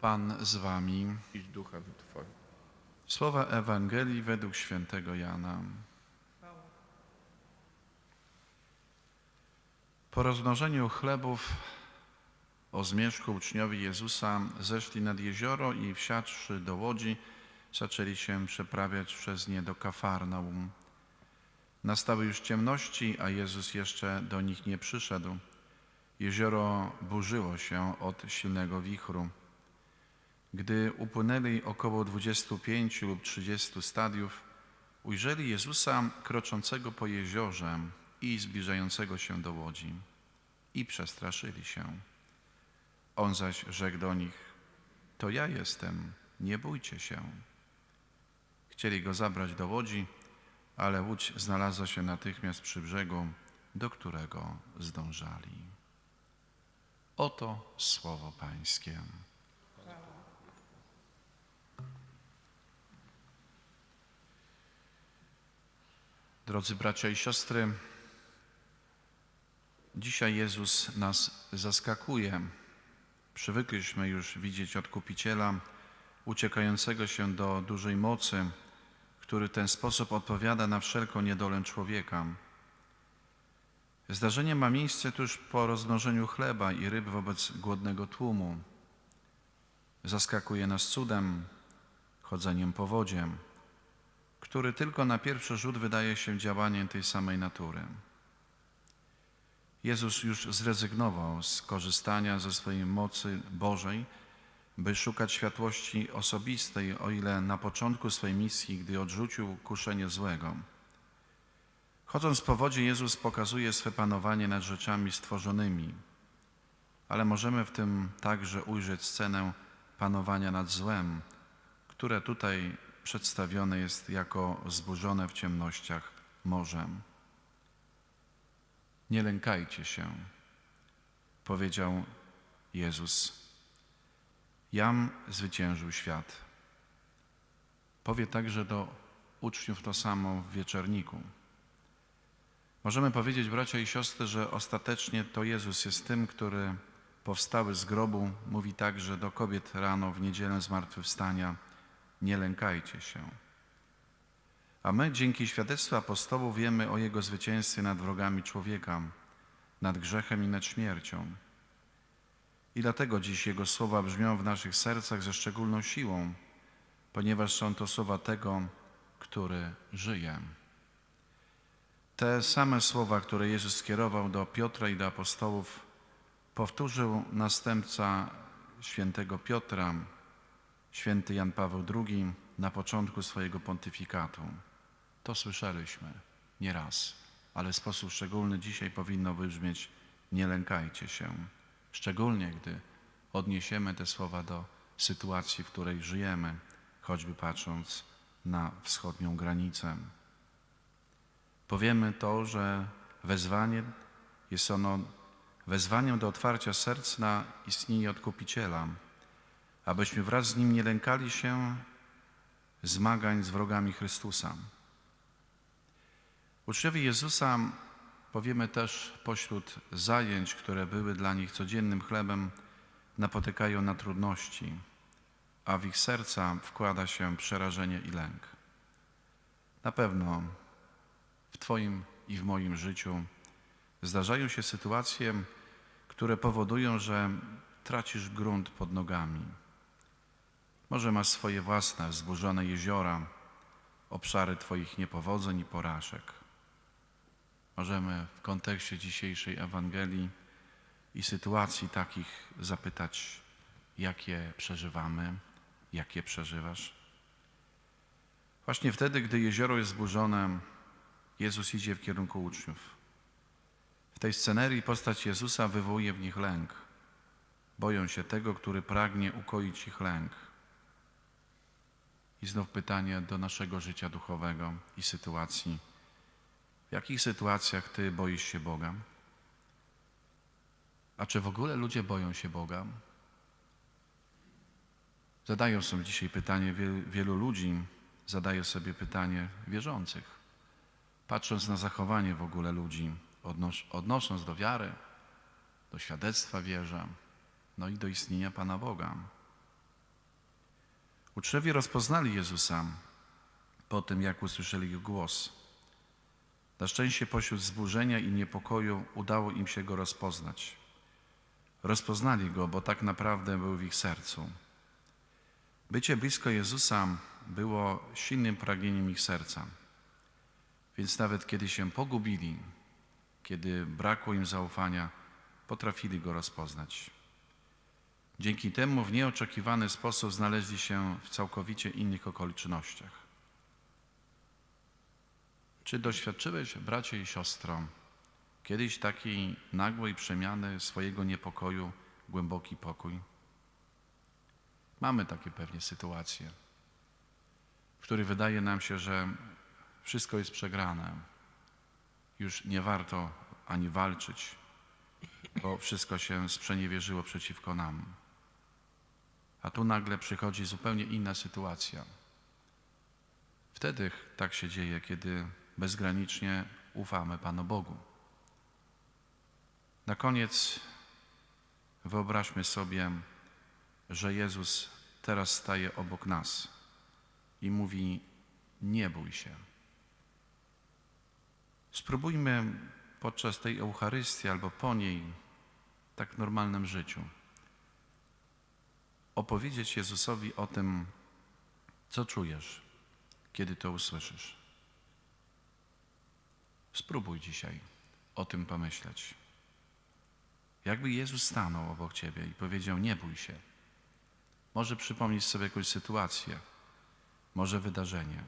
Pan z wami. i z duchem Twoim. Słowa Ewangelii według świętego Jana. Po rozmnożeniu chlebów o zmierzchu uczniowie Jezusa zeszli nad jezioro i wsiadłszy do łodzi, zaczęli się przeprawiać przez nie do Kafarnaum. Nastały już ciemności, a Jezus jeszcze do nich nie przyszedł. Jezioro burzyło się od silnego wichru. Gdy upłynęli około 25 lub 30 stadiów, ujrzeli Jezusa kroczącego po jeziorze i zbliżającego się do łodzi i przestraszyli się. On zaś rzekł do nich: To ja jestem, nie bójcie się. Chcieli go zabrać do łodzi, ale łódź znalazła się natychmiast przy brzegu, do którego zdążali. Oto słowo Pańskie. Drodzy bracia i siostry, dzisiaj Jezus nas zaskakuje. Przywykliśmy już widzieć odkupiciela uciekającego się do dużej mocy, który w ten sposób odpowiada na wszelką niedolę człowieka. Zdarzenie ma miejsce tuż po rozmnożeniu chleba i ryb wobec głodnego tłumu. Zaskakuje nas cudem, chodzeniem po wodzie, który tylko na pierwszy rzut wydaje się działaniem tej samej natury. Jezus już zrezygnował z korzystania ze swojej mocy Bożej, by szukać światłości osobistej, o ile na początku swojej misji, gdy odrzucił kuszenie złego. Chodząc po wodzie, Jezus pokazuje swe panowanie nad rzeczami stworzonymi, ale możemy w tym także ujrzeć scenę panowania nad złem, które tutaj przedstawione jest jako zburzone w ciemnościach morzem. Nie lękajcie się, powiedział Jezus. Jam zwyciężył świat. Powie także do uczniów to samo w wieczorniku. Możemy powiedzieć, bracia i siostry, że ostatecznie to Jezus jest tym, który powstały z grobu, mówi także do kobiet rano w niedzielę zmartwychwstania, nie lękajcie się. A my dzięki świadectwu apostołów wiemy o Jego zwycięstwie nad wrogami człowieka, nad grzechem i nad śmiercią. I dlatego dziś Jego słowa brzmią w naszych sercach ze szczególną siłą, ponieważ są to słowa tego, który żyje. Te same słowa, które Jezus skierował do Piotra i do apostołów, powtórzył następca świętego Piotra, święty Jan Paweł II, na początku swojego pontyfikatu. To słyszeliśmy nieraz, ale w sposób szczególny dzisiaj powinno wybrzmieć: Nie lękajcie się. Szczególnie gdy odniesiemy te słowa do sytuacji, w której żyjemy, choćby patrząc na wschodnią granicę. Powiemy to, że wezwanie jest ono wezwaniem do otwarcia serc na istnienie Odkupiciela, abyśmy wraz z Nim nie lękali się zmagań z wrogami Chrystusa. Uczniowie Jezusa, powiemy też, pośród zajęć, które były dla nich codziennym chlebem, napotykają na trudności, a w ich serca wkłada się przerażenie i lęk. Na pewno w Twoim i w moim życiu zdarzają się sytuacje, które powodują, że tracisz grunt pod nogami. Może masz swoje własne zburzone jeziora, obszary Twoich niepowodzeń i porażek. Możemy w kontekście dzisiejszej Ewangelii i sytuacji takich zapytać, jakie przeżywamy, jakie przeżywasz. Właśnie wtedy, gdy jezioro jest zburzone, Jezus idzie w kierunku uczniów. W tej scenerii postać Jezusa wywołuje w nich lęk. Boją się tego, który pragnie ukoić ich lęk. I znów pytanie do naszego życia duchowego i sytuacji. W jakich sytuacjach Ty boisz się Boga? A czy w ogóle ludzie boją się Boga? Zadają sobie dzisiaj pytanie, wielu, ludzi zadaje sobie pytanie wierzących, patrząc na zachowanie w ogóle ludzi, odnos odnosząc do wiary, do świadectwa wierza, no i do istnienia Pana Boga. Uczniowie rozpoznali Jezusa po tym, jak usłyszeli Jego głos. Na szczęście pośród zburzenia i niepokoju udało im się Go rozpoznać. Rozpoznali Go, bo tak naprawdę był w ich sercu. Bycie blisko Jezusa było silnym pragnieniem ich serca. Więc nawet kiedy się pogubili, kiedy brakło im zaufania, potrafili Go rozpoznać. Dzięki temu w nieoczekiwany sposób znaleźli się w całkowicie innych okolicznościach. Czy doświadczyłeś, bracie i siostro, kiedyś takiej nagłej przemiany swojego niepokoju, głęboki pokój? Mamy takie pewnie sytuacje, w których wydaje nam się, że wszystko jest przegrane. Już nie warto ani walczyć, bo wszystko się sprzeniewierzyło przeciwko nam. A tu nagle przychodzi zupełnie inna sytuacja. Wtedy tak się dzieje, kiedy bezgranicznie ufamy Panu Bogu. Na koniec wyobraźmy sobie, że Jezus teraz staje obok nas i mówi: Nie bój się. Spróbujmy podczas tej Eucharystii albo po niej, tak w normalnym życiu, opowiedzieć Jezusowi o tym, co czujesz, kiedy to usłyszysz. Spróbuj dzisiaj o tym pomyśleć. Jakby Jezus stanął obok ciebie i powiedział: Nie bój się. Może przypomnieć sobie jakąś sytuację, może wydarzenie.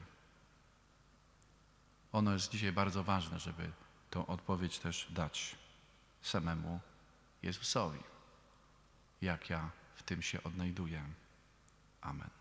Ono jest dzisiaj bardzo ważne, żeby tą odpowiedź też dać samemu Jezusowi. Jak ja w tym się odnajduję. Amen.